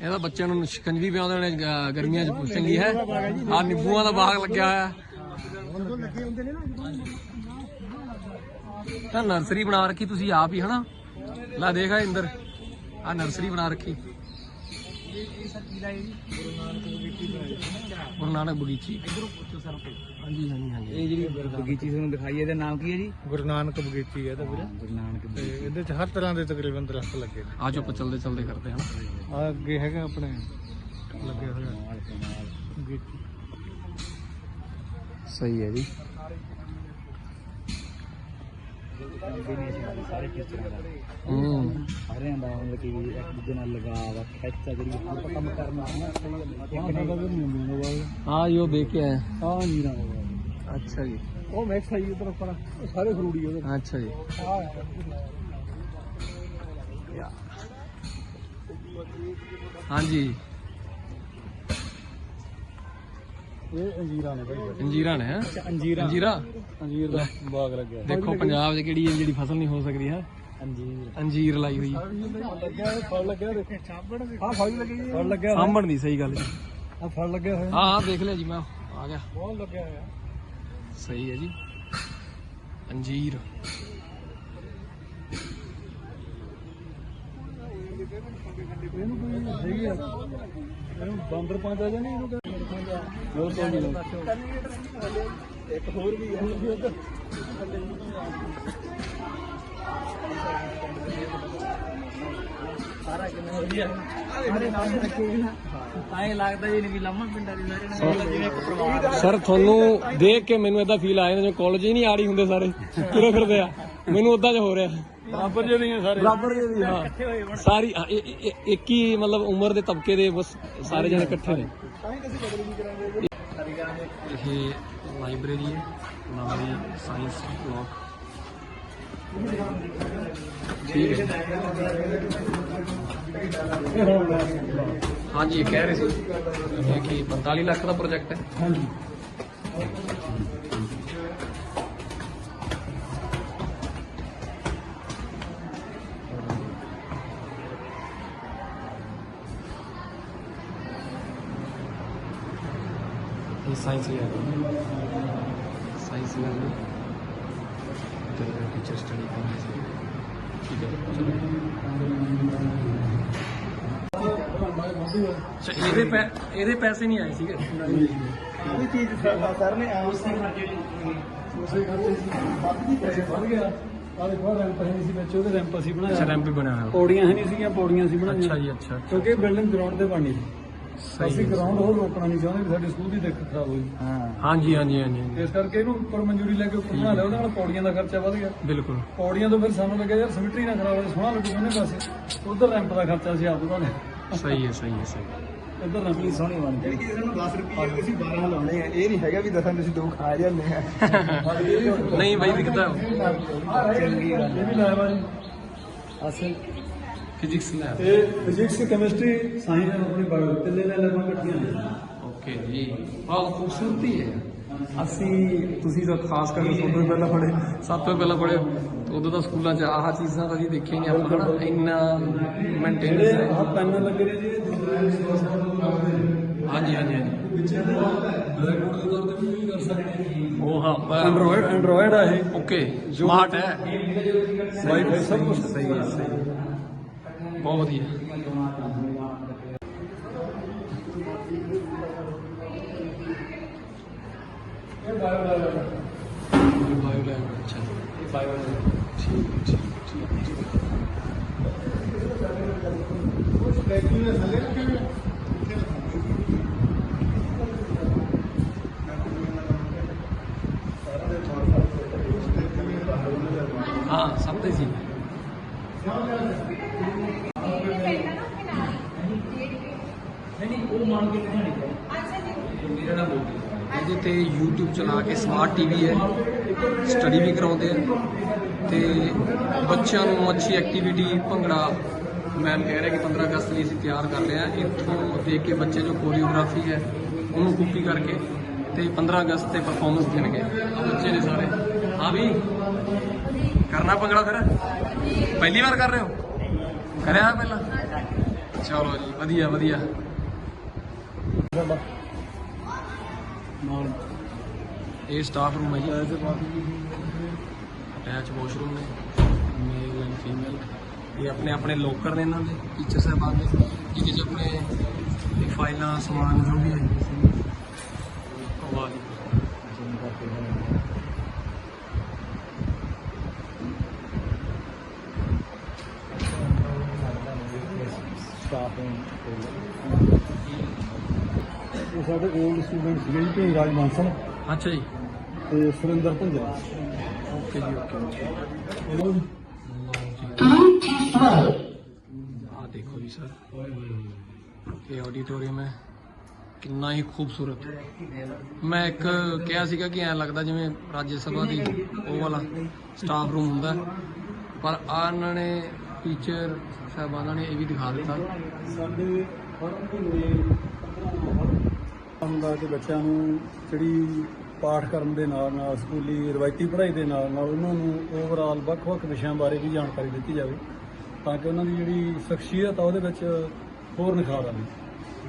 ਇਹਦਾ ਬੱਚਿਆਂ ਨੂੰ ਸ਼ਿਕੰਜਵੀ ਪਿਆਉਂਦੇ ਨੇ ਗ- ਗਰਮੀਆਂ 'ਚ ਚੰਗੀ ਹੈ। ਆ ਨਿੰਬੂਆਂ ਦਾ ਬਾਗ ਲੱਗਿਆ ਹੋਇਆ। ਤਾਂ ਨਰਸਰੀ ਬਣਾ ਰੱਖੀ ਤੁਸੀਂ ਆਪ ਹੀ, ਹਨਾ? ਲੈ ਦੇਖਾ ਇੰਦਰ। ਆ ਨਰਸਰੀ ਬਣਾ ਰੱਖੀ। ਗੁਰੂ ਨਾਨਕ ਬਗੀਚੀ। ਹਾਂਜੀ ਹਾਂਜੀ ਹਾਂਜੀ। ਇਹ ਜਿਹੜੀ ਬਗੀਚੀ ਤੁਹਾਨੂੰ ਦਿਖਾਈ ਇਹਦਾ ਨਾਮ ਕੀ ਹੈ ਜੀ? ਗੁਰੂ ਨਾਨਕ ਬਗੀਚੀ ਹੈ ਤਾਂ ਵੀਰੇ। ਗੁਰੂ ਨਾਨਕ ਤੇ ਇਹਦੇ ਚ ਹਰ ਤਰ੍ਹਾਂ ਦੇ ਤਕਰੀਬਨ ਦਰਖਤ ਲੱਗੇ ਨੇ। ਆਜੋ ਆਪਾਂ ਚਲਦੇ ਚਲਦੇ ਕਰਦੇ ਹਾਂ ਆ ਅੱਗੇ ਹੈਗਾ ਆਪਣੇ ਲੱਗੇ ਹੋਇਆ। ਬਗੀਚੀ। ਸਹੀ ਹੈ ਜੀ। ਕੰਬੀਨੇਸ਼ਨ ਸਾਰੇ ਟੀਚਰਾਂ ਦਾ ਹੂੰ ਸਾਰਿਆਂ ਦਾ ਮਤਲਬ ਕਿ ਇੱਕ ਦੂਜੇ ਨਾਲ ਲਗਾਵ ਖਿੱਚ ਆ ਜਿਹੜੀ ਆਪਾਂ ਕੰਮ ਕਰਨਾ ਹੈ ਇੱਕ ਨੇ ਹਾਂ ਯੋ ਦੇਖ ਕੇ ਆਇਆ ਆ ਨੀਰਾ ਹੋ ਗਿਆ ਅੱਛਾ ਜੀ ਉਹ ਮੈਕਸ ਆਈ ਉਧਰ ਉੱਪਰ ਉਹ ਸਾਰੇ ਫਰੂੜੀ ਉਹਦੇ ਅੱਛਾ ਜੀ ਇਹ ਅੰਜੀਰਾਂ ਨੇ ਭਾਈ ਅੰਜੀਰਾ ਨੇ ਹੈਂ? ਅੰਜੀਰਾ। ਅੰਜੀਰਾ? ਅੰਜੀਰ ਦਾ ਬਾਗ ਲੱਗਿਆ। ਦੇਖੋ ਪੰਜਾਬ 'ਚ ਕਿਹੜੀ ਹੈ ਜਿਹੜੀ ਫਸਲ ਨਹੀਂ ਹੋ ਸਕਦੀ ਹੈ? ਅੰਜੀਰ। ਅੰਜੀਰ ਲਾਈ ਹੋਈ। ਲੱਗਿਆ ਇਹ ਫਲ ਲੱਗਿਆ ਦੇਖੋ। ਸਾਂਭਣ ਦੀ ਹਾਂ ਫਲ ਲੱਗੀ ਫਲ ਲੱਗਿਆ ਸਾਂਭਣ ਦੀ ਸਹੀ ਗੱਲ ਜੀ। ਆ ਫਲ ਲੱਗਿਆ ਹੋਇਆ। ਹਾਂ ਹਾਂ ਦੇਖ ਲਿਆ ਜੀ ਮੈਂ ਆ ਗਿਆ। ਬਹੁਤ ਲੱਗਿਆ ਹੋਇਆ। ਸਹੀ ਹੈ ਜੀ। ਅੰਜੀਰ। ਇਹਨੂੰ ਕੋਈ ਹੈਗੀ ਆ। ਬਾਂਦਰ ਪਾਉਂਦਾ ਜਾਂ ਨਹੀਂ ਇਹਨੂੰ ਕਹਿੰਦੇ ਇੱਕ ਹੋਰ ਵੀ ਹੈ ਸਾਰਾ ਕਿੰਨਾ ਵਧੀਆ ਸਾਰੇ ਨਾਲ ਰੱਖੇ ਤਾਂ ਇਹ ਲੱਗਦਾ ਜੀ ਨਹੀਂ। ਵੀ ਲਾਮਾ ਪਿੰਡਾਂ ਦੀ ਸਾਰੇ ਨਾਲ ਜਿਵੇਂ ਇੱਕ ਪਰਿਵਾਰ ਸਰ ਤੁਹਾਨੂੰ ਦੇਖ ਕੇ ਮੈਨੂੰ ਇਦਾਂ ਫੀਲ ਆਇਆ ਜਿਵੇਂ ਕਾਲਜ ਹੀ ਨਹੀਂ ਆੜੀ ਹੁੰਦੇ ਸਾਰੇ। ਤੁਰੇ ਫਿਰਦੇ ਆ। ਮੈਨੂੰ ਉਦਾਂ ਜਿਹਾ ਹੋ ਰਿਹਾ। ਬਰਾਬਰ ਜਿਹੜੇ ਆ ਸਾਰੇ। ਬਰਾਬਰ ਦੇ ਵੀ ਹਾਂ। ਸਾਰੀ ਹਾਂ, ਇਹ- ਇਹ- ਇਹ- ਇੱਕ ਹੀ ਮਤਲਬ ਉਮਰ ਦੇ ਤਬਕੇ ਦੇ ਬਸ ਸਾਰੇ ਜਣੇ ਇਕੱਠੇ ਨੇ। ਇਹ ਲਾਇਬ੍ਰੇਰੀ ਹੈ ਨਾਲੀ ਸਾਇੰਸ ਬਲੌਕ। ਠੀਕ ਹੈ। ਹਾਂਜੀ ਇਹ ਕਹਿ ਰਹੇ ਸੀ। ਇਹ ਕਿ 45 ਲੱਖ ਦਾ ਪ੍ਰੋਜੈਕਟ ਹੈ। ਹਾਂਜੀ। ਸਾਇੰਸ ਹੀ ਹੈ ਸਾਇੰਸ ਲੈਬ ਤੇ ਟੀਚਰ ਸਟੱਡੀ ਕਰ ਰਹੇ ਸੀ। ਠੀਕ ਹੈ। ਚਲੋ। ਇਹਦੇ ਪੈ ਇਹਦੇ ਪੈਸੇ ਨਹੀਂ ਆਏ ਸੀਗੇ? ਇਹ ਚੀਜ਼ ਸਰ ਨੇ ਉਸੇ ਖਰਚੇ ਸੀ ਬਾਕੀ ਪੈਸੇ ਵੱਧ ਗਿਆ ਆ। ਦੇਖੋ ਰੈਂਪ ਹੈ ਸੀ ਵਿੱਚ ਉਹਦੇ ਰੈਂਪ ਅਸੀਂ ਅੱਛਾ ਬਣਾਇਆ ਰੈਂਪ ਵੀ ਬਣਿਆ ਹੋਇਆ ਪੌੜੀਆਂ ਹੈ ਨਹੀਂ ਸੀਗੀਆਂ ਪੌੜੀਆਂ ਸੀ ਬਣਾਈਆਂ। ਅੱਛਾ ਜੀ ਅੱਛਾ ਕਿਉਂਕਿ ਬਿਲਡਿੰਗ ਗਰਾਊਂਡ ਤੇ ਬਣਨੀ ਸੀ। ਅਸੀਂ ਹੈ। ਗਰਾਊਂਡ ਹੋਰ ਰੋਕਣਾ ਨਹੀਂ ਚਾਹੁੰਦੇ ਵੀ ਸਾਡੇ ਸਕੂਲ ਦੀ ਦਿੱਕਤ ਖਰਾਬ ਹੋਈ। ਹਾਂਜੀ ਹਾਂਜੀ ਹਾਂਜੀ ਇਸ ਕਰਕੇ ਇਹਨੂੰ ਉੱਪਰ ਮਨਜ਼ੂਰੀ ਲੈ ਕੇ ਉੱਪਰ ਬਣਾ ਲਿਆ ਉਹਦੇ ਨਾਲ ਪੌੜੀਆਂ ਦਾ ਖਰਚਾ ਵੱਧ ਗਿਆ। ਬਿਲਕੁਲ। ਪੌੜੀਆਂ ਤੋਂ ਫਿਰ ਸਾਨੂੰ ਲੱਗਿਆ ਯਾਰ ਸਿਮਟਰੀ ਨਾ ਖਰਾਬ ਹੋਵੇ ਸੋਹਣਾ ਲੱਗੂ ਉਹਨੇ ਪਾਸੇ। ਉਧਰ ਰੈਂਪ ਦਾ ਖਰਚਾ ਸੀ ਆਪ ਉਹਨੇ ਸਹੀ ਹੈ ਸਹੀ ਹੈ ਸਹੀ ਹੈ। ਇੱਧਰ ਰੈਂਪ ਸੋਹਣੀ ਬਣ ਗਈ। ਕਿ ਇਹਨਾਂ ਨੂੰ 10 ਰੁਪਏ ਅਸੀਂ 12 ਲਾਉਣੇ ਆ ਇਹ ਨਹੀਂ ਹੈਗਾ ਵੀ ਦਸਾਂ ਤੁਸੀਂ ਦੋ ਖਾ ਜਾਂਦੇ ਆ। ਨਹੀਂ ਬਾਈ ਦਿਖਦਾ ਚੰਗੀ ਗੱਲ ਇਹ ਵੀ ਲਾਇਆ ਵਾ ਜੀ ਅਸਲ ਫਿਜ਼ਿਕਸ ਲੈਬ ਤੇ ਫਿਜ਼ਿਕਸ ਕੈਮਿਸਟਰੀ ਸਾਇੰਸ ਆਪਣੀ ਬਾਇਓ ਤਿੰਨੇ ਲੈ ਲੈਣਾ ਇਕੱਠੀਆਂ ਨੇ। ਓਕੇ ਜੀ। ਬਹੁਤ ਖੂਬਸੂਰਤੀ ਹੈ। ਅਸੀਂ ਤੁਸੀਂ ਤਾਂ ਖਾਸ ਕਰਕੇ ਤੋਂ ਪਹਿਲਾਂ ਪੜ੍ਹੇ ਸਭ ਤੋਂ ਪਹਿਲਾਂ ਪੜ੍ਹੇ ਉਦੋਂ ਤਾਂ ਸਕੂਲਾਂ 'ਚ ਆਹ ਚੀਜ਼ਾਂ ਤਾਂ ਅਸੀਂ ਦੇਖੀਆਂ ਨਹੀਂ ਆਪਾਂ ਹਨਾ ਇੰਨਾ ਮੇਨਟੇਨੈਂਸ ਜਿਹੜੇ ਹੈ। ਆਹ ਪੈਨ ਲੱਗੇ ਨੇ ਜੀ ਇਹ ਦੂਸਰੇ ਸੋਰਸ ਹਾਂਜੀ ਹਾਂਜੀ ਹਾਂਜੀ। ਵਿੱਚ ਬਲੈਕਬੋਰਡ ਦੇ ਤੌਰ ਤੇ ਵੀ ਕਰ ਸਕਦੇ ਉਹ ਹਾਂ ਐਂਡਰੋਇਡ ਐਂਡਰੋਇਡ ਆ ਇਹ। ਓਕੇ ਸਮਾਰਟ ਹੈ। ਵਾਈਫਾਈ ਸਭ ਕੁਝ ਸਹੀ ਹੈ ਸਹੀ ਹੈ। ਬਹੁਤ ਵਧੀਆ। ਇਹ ਬਾਇਓ ਲੈਬ ਹੈ। ਬਾਇਓ ਲੈਬ ਅੱਛਾ। ਇਹ ਬਾਇਓ ਲੈਬ ਠੀਕ ਠੀਕ ਠੀਕ ਠੀਕ ਹਾਂ ਸਭ ਤੇ ਸੀ ਮੇਰਾ ਨਾਮ ਮੋਦੀ ਇਹਦੇ ਤੇ YouTube ਚਲਾ ਕੇ ਸਮਾਰਟ ਟੀਵੀ ਹੈ। ਸਟੱਡੀ ਵੀ ਕਰਾਉਂਦੇ ਆ। ਤੇ ਬੱਚਿਆਂ ਨੂੰ ਅੱਛੀ ਐਕਟੀਵਿਟੀ ਭੰਗੜਾ ਮੈਮ ਕਹਿ ਰਹੇ ਕਿ 15 ਅਗਸਤ ਲਈ ਅਸੀਂ ਤਿਆਰ ਕਰ ਰਹੇ ਹਾਂ। ਇੱਥੋਂ ਦੇਖ ਕੇ ਬੱਚੇ ਜੋ ਕੋਰੀਓਗ੍ਰਾਫੀ ਹੈ ਉਹਨੂੰ ਕਾਪੀ ਕਰਕੇ ਤੇ 15 ਅਗਸਤ ਤੇ ਪਰਫਾਰਮੈਂਸ ਦੇਣਗੇ ਆ ਬੱਚੇ ਨੇ ਸਾਰੇ। ਹਾਂ ਵੀ ਕਰਨਾ ਭੰਗੜਾ ਫਿਰ? ਪਹਿਲੀ ਵਾਰ ਕਰ ਰਹੇ ਹੋ? ਕਰਿਆ ਪਹਿਲਾਂ? ਚਲੋ ਜੀ ਵਧੀਆ ਵਧੀਆ। ਨਾਲ ਇਹ ਸਟਾਫ ਰੂਮ ਹੈ ਜੀ। ਅਟੈਚ ਵਾਸ਼ਰੂਮ ਨੇ ਮੇਲ ਐਂਡ ਫੀਮੇਲ ਇਹ ਆਪਣੇ ਆਪਣੇ ਲੋਕਰ ਨੇ ਇਹਨਾਂ ਦੇ ਟੀਚਰ ਸਾਹਿਬਾਨ ਦੇ। ਜਿਹਦੇ ਚ ਆਪਣੇ ਫਾਈਲਾਂ ਸਮਾਨ ਜੋ ਵੀ ਹੈ ਵਾਹ ਜੀ ਸਟਾਫ ਇਹ ਸਾਡੇ 올ਡ ਸਟੂਡੈਂਟ ਸੀਗੇ ਜੀ ਭੀਮ ਰਾਜ ਬਾਂਸਲ ਅੱਛਾ ਜੀ। ਤੇ ਸੁਰਿੰਦਰ ਭੁੰਜਾ ਓਕੇ ਜੀ ਓਕੇ ਆ ਦੇਖੋ ਜੀ ਸਰ। ਇਹ ਆਡੀਟੋਰੀਅਮ ਹੈ। ਕਿੰਨਾ ਹੀ ਖੂਬਸੂਰਤ। ਮੈਂ ਇੱਕ ਕਿਹਾ ਸੀਗਾ ਕਿ ਐਂ ਲੱਗਦਾ ਜਿਵੇਂ ਰਾਜ ਸਭਾ ਦੀ ਉਹ ਵਾਲਾ ਸਟਾਫ ਰੂਮ ਹੁੰਦਾ। ਪਰ ਆ ਇਹਨਾਂ ਨੇ ਟੀਚਰ ਸਾਹਿਬਾਨਾਂ ਨੇ ਇਹ ਵੀ ਦਿਖਾ ਦਿੱਤਾ। ਸਾਡੇ ਹਰ ਮਹੀਨੇ ਹੁੰਦਾ ਕਿ ਬੱਚਿਆਂ ਨੂੰ ਜਿਹੜੀ ਪਾਠ ਕਰਨ ਦੇ ਨਾਲ ਨਾਲ ਸਕੂਲੀ ਰਵਾਇਤੀ ਪੜ੍ਹਾਈ ਦੇ ਨਾਲ ਨਾਲ ਉਹਨਾਂ ਨੂੰ ਓਵਰਆਲ ਵੱਖ-ਵੱਖ ਵਿਸ਼ਿਆਂ ਬਾਰੇ ਵੀ ਜਾਣਕਾਰੀ ਦਿੱਤੀ ਜਾਵੇ ਤਾਂ ਕਿ ਉਹਨਾਂ ਦੀ ਜਿਹੜੀ ਸ਼ਖਸੀਅਤ ਆ ਉਹਦੇ ਵਿੱਚ ਹੋਰ ਨਿਖਾਰ ਆਵੇ।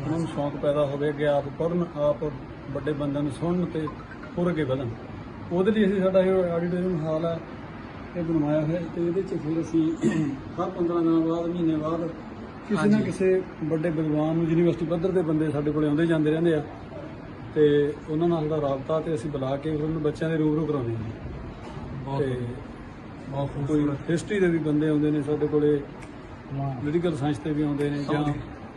ਉਹਨਾਂ ਨੂੰ ਸ਼ੌਂਕ ਪੈਦਾ ਹੋਵੇ ਕਿ ਆਪ ਪੜ੍ਹਨ ਆਪ ਵੱਡੇ ਬੰਦਿਆਂ ਨੂੰ ਸੁਣਨ ਤੇ ਹੋਰ ਅੱਗੇ ਵਧਣ। ਉਹਦੇ ਲਈ ਅਸੀਂ ਸਾਡਾ ਇਹ ਆਡੀਟੋਰੀਅਮ ਹਾਲ ਹੈ ਇਹ ਬਣਵਾਇਆ ਹੋਇਆ ਤੇ ਇਹਦੇ ਚ ਫਿਰ ਅਸੀਂ ਹਰ 15 ਦਿਨਾਂ ਬਾਅਦ ਮਹੀਨੇ ਬਾਅਦ ਕਿਸੇ ਨਾ। ਕਿਸੇ ਵੱਡੇ ਵਿਦਵਾਨ ਨੂੰ ਯੂਨੀਵਰਸਿਟੀ ਪੱਧਰ ਦੇ ਬੰਦੇ ਸਾਡੇ ਕੋਲੇ ਆਉਂਦੇ ਜਾਂਦੇ ਰਹਿੰਦੇ ਆ। ਤੇ ਉਹਨਾਂ ਨਾਲ ਦਾ ਰਾਬਤਾ ਤੇ ਅਸੀਂ ਬੁਲਾ ਕੇ ਉਹਨਾਂ ਨੂੰ ਬੱਚਿਆਂ ਦੇ ਰੂਬਰੂ ਕਰਾਉਂਦੇ ਹਾਂ। ਬਹੁਤ ਤੇ ਬਹੁਤ ਖੂਬਸੂਰਤ। ਹਿਸਟਰੀ ਦੇ ਵੀ ਬੰਦੇ ਆਉਂਦੇ ਨੇ ਸਾਡੇ ਕੋਲੇ ਮੈਡੀਕਲ ਸਾਇੰਸ ਦੇ ਵੀ ਆਉਂਦੇ ਨੇ ਜਾਂ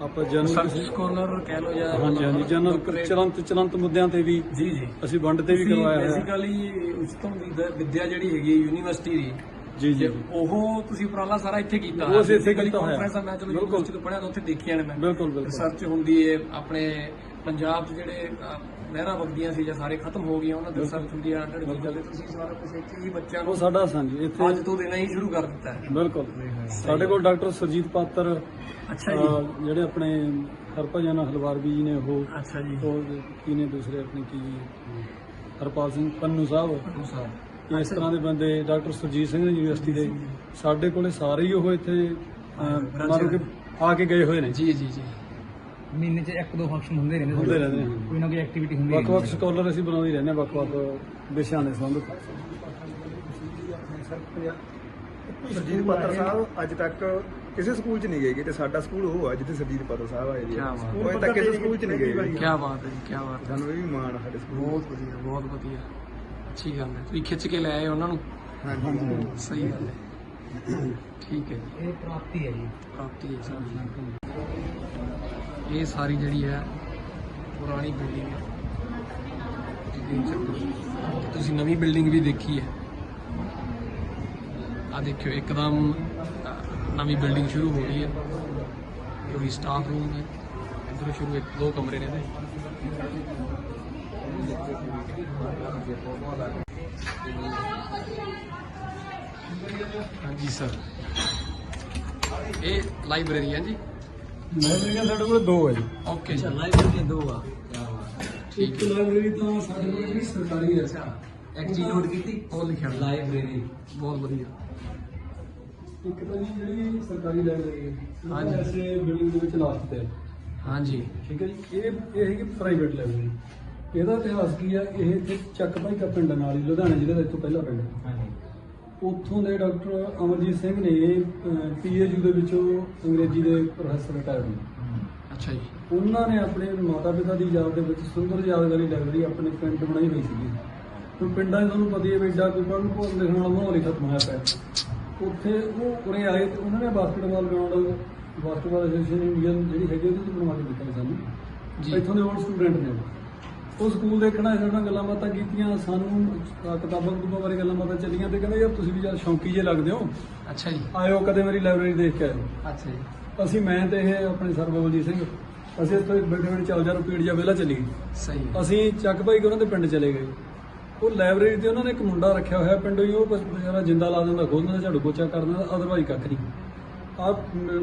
ਆਪਾਂ ਜਨਰਲ ਸਕਾਲਰ ਕਹਿ ਲੋ ਜਾਂ ਹਾਂਜੀ ਹਾਂਜੀ ਜਨਰਲ ਚਲੰਤ ਚਲੰਤ ਮੁੱਦਿਆਂ ਤੇ ਵੀ ਜੀ ਜੀ। ਅਸੀਂ ਵੰਡ ਤੇ ਵੀ ਕਰਵਾਇਆ ਹੋਇਆ। ਬੇਸਿਕਲੀ ਉਚਤਮ ਵਿਦ- ਵਿੱਦਿਆ ਜਿਹੜੀ ਹੈਗੀ ਹੈ ਯੂਨੀਵਰਸਿਟੀ ਦੀ ਜੀ ਜੀ। ਤੇ ਉਹ ਤੁਸੀਂ ਉਪਰਾਲਾ ਸਾਰਾ ਇੱਥੇ ਕੀਤਾ ਉਹ ਅਸੀਂ ਇੱਥੇ ਕੀਤਾ ਹੋਇਆ। ਆ, ਮੈਂ ਚਲੋ ਬਿਲਕੁਲ। ਯੂਨੀਵਰਸਿਟੀ ਤੋਂ ਪੜਿਆ ਤਾਂ ਉੱਥੇ ਦੇਖੀਆਂ ਨੇ ਮੈਂ। ਬਿਲਕੁਲ ਬਿਲਕੁਲ। ਰਿਸਰਚ ਹੁੰਦੀ ਹੈ ਆਪਣੇ ਪੰਜਾਬ 'ਚ ਜਿਹੜੇ ਨਹਿਰਾਂ ਵਗਦੀਆਂ ਸੀ ਜਾਂ ਸਾਰੇ ਖਤਮ ਹੋ ਗਈਆਂ ਉਹਨਾਂ ਦੀ ਹੁੰਦੀ ਹੈ ਅੰਡਰ ਚੀਜ਼ਾਂ ਤੇ ਤੁਸੀਂ ਸਾਰਾ ਕੁਝ ਇੱਥੇ ਹੀ ਬੱਚਿਆਂ ਉਹ ਨੂੰ ਸਾਡਾ ਸਾਂਝੀ ਇੱਥੇ ਅੱਜ ਤੋਂ ਦੇਣਾ ਹੀ ਸ਼ੁਰੂ ਕਰ ਦਿੱਤਾ ਹੈ। ਬਿਲਕੁਲ। ਸਾਡੇ ਕੋਲ ਡਾਕਟਰ ਸਰਜੀਤ ਪਾਤਰ ਅੱਛਾ ਅਹ, ਜਿਹੜੇ ਆਪਣੇ ਹਰਭਜਨ ਹਲਵਾਰਵੀ ਜੀ ਨੇ ਉਹ ਅੱਛਾ ਜੀ। ਉਹ ਕੀ ਨੇ ਦੂਸਰੇ ਆਪਣੇ ਕੀ ਹਰਪਾਲ ਸਿੰਘ ਪੰਨੂ ਸਾਹਿਬ। ਇਸ ਤਰ੍ਹਾਂ ਦੇ ਬੰਦੇ ਡਾਕਟਰ ਸੁਰਜੀਤ ਸਿੰਘ ਯੂਨੀਵਰਸਿਟੀ ਦੇ। ਸਾਡੇ ਕੋਲੇ ਸਾਰੇ ਹੀ ਉਹ ਇੱਥੇ ਕਿ ਆ ਕੇ ਗਏ ਹੋਏ ਨੇ। ਜੀ ਜੀ ਜੀ। ਮਹੀਨੇ 'ਚ ਇੱਕ ਦੋ ਫੰਕਸ਼ਨ ਹੁੰਦੇ ਰਹਿੰਦੇ ਹੁੰਦੇ ਰਹਿੰਦੇ ਨੇ ਕੋਈ ਨਾ ਕੋਈ ਐਕਟੀਵਿਟੀ ਹੁੰਦੀ ਵੱਖ-ਵੱਖ ਸਕਾਲਰ ਅਸੀਂ ਬਣਾਉਂਦੇ ਹੀ ਰਹਿੰਦੇ ਹਾਂ ਵੱਖ-ਵੱਖ ਵਿਸ਼ਿਆਂ ਦੇ ਸੰਬੰਧ। ਸਰਜੀਤ ਪਾਤਰ ਸਾਹਿਬ ਅੱਜ ਤੱਕ ਕਿਸੇ ਸਕੂਲ 'ਚ ਨਹੀਂ ਗਏ ਤੇ ਸਾਡਾ ਸਕੂਲ ਉਹ ਆ ਜਿੱਥੇ ਸਰਜੀਤ ਪਾਤਰ ਸਾਹਿਬ ਆਏ ਜੀ ਕਿਆ ਬਾਤ ਉਹ ਅਜੇ ਤੱਕ ਕਿਸੇ ਸਕੂਲ 'ਚ ਨਹੀਂ ਗਏ ਕੀ ਬਾਤ ਹੈ ਜੀ ਕੀ ਬਾਤ ਹੈ। ਸਾਨੂੰ ਇਹ ਵੀ ਮਾਣ ਆ ਸਾਡੇ ਸਕੂਲ ਬਹੁਤ ਵਧੀਆ ਬਹੁਤ ਵਧੀਆ। ਅੱਛੀ ਗੱਲ ਹੈ। ਤੁਸੀਂ ਖਿੱਚ ਕੇ ਲੈ ਆਏ ਉਹਨਾਂ ਨੂੰ? ਹਾਂਜੀ। ਸਹੀ ਗੱਲ ਹੈ। ਠੀਕ ਹੈ ਜੀ। ਇਹ ਪ੍ਰਾਪਤੀ ਹੈ ਜੀ। ਪ੍ਰਾਪਤੀ ਹੈ ਸਾਡੀ ਇਹ ਸਾਰੀ ਜਿਹੜੀ ਹੈ ਪੁਰਾਣੀ ਬਿਲਡਿੰਗ ਹੈ। ਤੁਸੀਂ ਨਵੀਂ ਬਿਲਡਿੰਗ ਵੀ ਦੇਖੀ ਹੈ। ਆ ਦੇਖਿਓ, ਇੱਕਦਮ ਨਵੀਂ ਬਿਲਡਿੰਗ ਸ਼ੁਰੂ ਹੋ ਰਹੀ ਹੈ। ਜੋ ਵੀ ਸਟਾਫ ਰੂਮ ਹੈ, ਇੱਧਰ ਸ਼ੁਰੂ ਇੱਕ, ਦੋ ਕਮਰੇ ਨੇ ਇਹਦੇ। ਹਾਂਜੀ ਸਰ ਇਹ ਲਾਇਬ੍ਰੇਰੀ ਹੈ ਜੀ। ਲਾਇਬ੍ਰੇਰੀਆਂ ਸਾਡੇ ਕੋਲ ਦੋ ਹੈ ਜੀ। ਓਕੇ ਜੀ। ਲਾਇਬ੍ਰੇਰੀ ਦੋ ਆ। ਇੱਕ ਲਾਇਬ੍ਰੇਰੀ ਤਾਂ ਸਾਡੇ ਕੋਲ ਜਿਹੜੀ ਸਰਕਾਰੀ ਹੈ ਇੱਕ ਚੀਜ਼ ਨੋਟ ਕੀਤੀ? ਉਹ ਲਿਖਿਆ। ਹੋਇਆ। ਲਾਇਬ੍ਰੇਰੀ ਬਹੁਤ ਵਧੀਆ। ਇੱਕ ਤਾਂ ਜੀ ਜਿਹੜੀ ਸਰਕਾਰੀ ਲਾਇਬ੍ਰੇਰੀ ਹੈ ਹਾਂਜੀ। ਹਾਂਜੀ ਐਸੇ ਬਿਲਡਿੰਗ ਦੇ ਵਿੱਚ ਲਾਸਟ ਤੇ ਹੈ। ਹਾਂਜੀ। ਠੀਕ ਹੈ ਜੀ। ਇਹ ਇਹ ਹੈਗੀ ਪ੍ਰਾਈਵੇਟ ਲਾਇਬ੍ਰੇਰੀ। ਇਹਦਾ ਇਤਿਹਾਸ ਕੀ ਹੈ ਇਹ ਇੱਥੇ ਚੱਕ ਭਾਈ ਕਾ ਪਿੰਡ ਨਾਲ ਹੀ ਲੁਧਿਆਣਾ ਜ਼ਿਲ੍ਹੇ ਦਾ ਇੱਕ ਤੋਂ ਪਹਿਲਾ ਪਿੰਡ ਹੈ। ਹਾਂਜੀ। ਉੱਥੋਂ ਦੇ ਡਾਕਟਰ ਅਮਰਜੀਤ ਸਿੰਘ ਨੇ ਪੀਏਯੂ ਦੇ ਵਿੱਚੋਂ ਅੰਗਰੇਜ਼ੀ ਦੇ ਪ੍ਰੋਫੈਸਰ ਰਿਟਾਇਰ ਨੇ ਅੱਛਾ ਜੀ। ਉਹਨਾਂ ਨੇ ਆਪਣੇ ਮਾਤਾ ਪਿਤਾ ਦੀ ਯਾਦ ਦੇ ਵਿੱਚ ਸੁੰਦਰ ਯਾਦਗਾਰੀ ਲਾਇਬ੍ਰੇਰੀ ਆਪਣੇ ਪਿੰਡ ਬਣਾਈ ਹੋਈ ਸੀਗੀ। ਹੁਣ ਪਿੰਡਾਂ 'ਚ ਤੁਹਾਨੂੰ ਪਤਾ ਹੀ ਹੈ ਏਡਾ ਕੋਈ ਪੜ੍ਹਨ ਕੋਲ ਲਿਖਣ ਵਾਲਾ ਮਾਹੌਲ ਹੀ ਖਤਮ ਹੋਇਆ ਪਿਆ। ਉੱਥੇ ਉਹ ਉਰੇ ਆਏ ਤੇ ਉਹਨਾਂ ਨੇ basketball ground basketball association Indian ਜਿਹੜੀ ਹੈਗੀ ਉਹਦੇ 'ਚ ਬਣਵਾ ਕੇ ਦਿੱਤਾ ਸਾਨੂੰ। ਜੀ। ਇੱਥੋਂ ਦੇ ਓਲਡ ਸਟੂਡੈਂਟ ਨੇ ਉਹ। ਸਕੂਲ ਦੇਖਣਾ ਸਾਡੇ ਨਾਲ ਗੱਲਾਂ ਬਾਤਾਂ ਕੀਤੀਆਂ ਸਾਨੂੰ ਕਿਤਾਬਾਂ ਕਤੂਬਾਂ ਬਾਰੇ ਗੱਲਾਂ ਬਾਤਾਂ ਚੱਲੀਆਂ ਤੇ ਕਹਿੰਦੇ ਯਾਰ ਤੁਸੀਂ ਵੀ ਯਾਰ ਸ਼ੌਂਕੀ ਜੇ ਲੱਗਦੇ ਹੋ। ਅੱਛਾ ਜੀ। ਆਇਓ ਕਦੇ ਮੇਰੀ ਲਾਇਬ੍ਰੇਰੀ ਦੇਖ ਕੇ ਆਇਓ। ਅੱਛਾ ਜੀ। ਅਸੀਂ ਮੈਂ ਤੇ ਇਹ ਆਪਣੇ ਸਰ ਬਬਲਜੀਤ ਸਿੰਘ ਅਸੀਂ ਇੱਥੇ ਬੈਠੇ ਬੈਠੇ ਚੱਲ ਜਾ ਰੁਪਈੜ ਜਾ ਵਿਹਲਾ ਚੱਲੀ ਗਏ। ਸਹੀ ਹੈ। ਅਸੀਂ ਚੱਕ ਭਾਈ ਕੇ ਉਹਨਾਂ ਦੇ ਪਿੰਡ ਚਲੇ ਗਏ। ਉਹ ਲਾਇਬ੍ਰੇਰੀ ਤੇ ਉਹਨਾਂ ਨੇ ਇੱਕ ਮੁੰਡਾ ਰੱਖਿਆ ਹੋਇਆ ਪਿੰਡੋਂ ਹੀ ਉਹ ਬਸ ਜਿੰਦਾ ਲਾ ਦਿੰਦਾ ਖੋਲ ਦਿੰਦਾ ਝਾੜੂ ਪੋਚਾ ਕਰ ਦਿੰਦਾ ਅਦਰਵਾਈਜ਼ ਕੱਖ ਨਹੀਂ। ਆ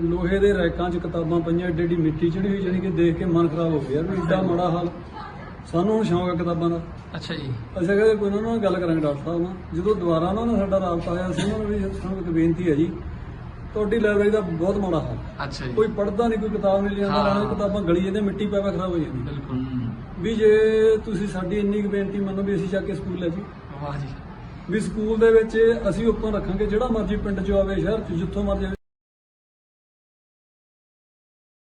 ਲੋਹੇ ਦੇ ਰੈਕਾਂ 'ਚ ਕਿਤਾਬਾਂ ਪਈਆਂ ਏਡੀ ਏਡੀ ਮਿੱਟੀ ਚੜੀ ਹੋਈ ਜਾਣੀ ਕਿ ਦੇਖ ਕੇ ਮਨ ਖਰਾਬ ਹੋ ਗਿਆ ਯਾਰ ਵੀ ਏਡਾ ਮਾੜਾ ਹਾਲ। ਸਾਨੂੰ ਹੁਣ ਸ਼ੌਂਕ ਹੈ ਕਿਤਾਬਾਂ ਦਾ। ਅੱਛਾ ਜੀ। ਅਸੀਂ ਕਹਿੰਦੇ ਕੋਈ ਉਹਨਾਂ ਨਾਲ ਗੱਲ ਕਰਾਂਗੇ ਡਾਕਟਰ ਸਾਹਿਬ ਨਾਲ। ਜਦੋਂ ਦੁਬਾਰਾ ਉਹਨਾਂ ਨਾਲ ਸਾਡਾ ਰਾਬਤਾ ਹੋਇਆ ਸੀ ਉਹਨਾਂ ਨੂੰ ਵੀ ਸਾਨੂੰ ਇੱਕ ਬੇਨਤੀ ਹੈ ਜੀ ਤੁਹਾਡੀ ਲਾਇਬ੍ਰੇਰੀ ਦਾ ਬਹੁਤ ਮਾੜਾ ਹਾਲ। ਅੱਛਾ ਜੀ। ਕੋਈ ਪੜਦਾ ਨਹੀਂ ਕੋਈ ਕਿਤਾਬ ਨਹੀਂ ਲਿਆਉਂਦਾ। ਲੈਣਾ ਕਿਤਾਬਾਂ ਗਲੀ ਜਾਂਦੇ ਮਿੱਟੀ ਪੈ ਪੈ ਖਰਾਬ ਹੋ ਜਾਂਦੀ ਬਿਲਕੁਲ। ਵੀ ਜੇ ਤੁਸੀਂ ਸਾਡੀ ਇੰਨੀ ਕੁ ਬੇਨਤੀ ਮੰਨੋ ਵੀ ਅਸੀਂ ਚੱਕ ਕੇ ਸਕੂਲ ਲੈ ਜੀ ਵਾਹ ਜੀ। ਵੀ ਸਕੂਲ ਦੇ ਵਿੱਚ ਅਸੀਂ ਓਪਨ ਰੱਖਾਂਗੇ ਜਿਹੜਾ ਮਰਜ਼ੀ ਪਿੰਡ 'ਚ ਆਵੇ ਸ਼ਹਿਰ 'ਚ ਜਿੱਥੋਂ ਮਰਜ਼ੀ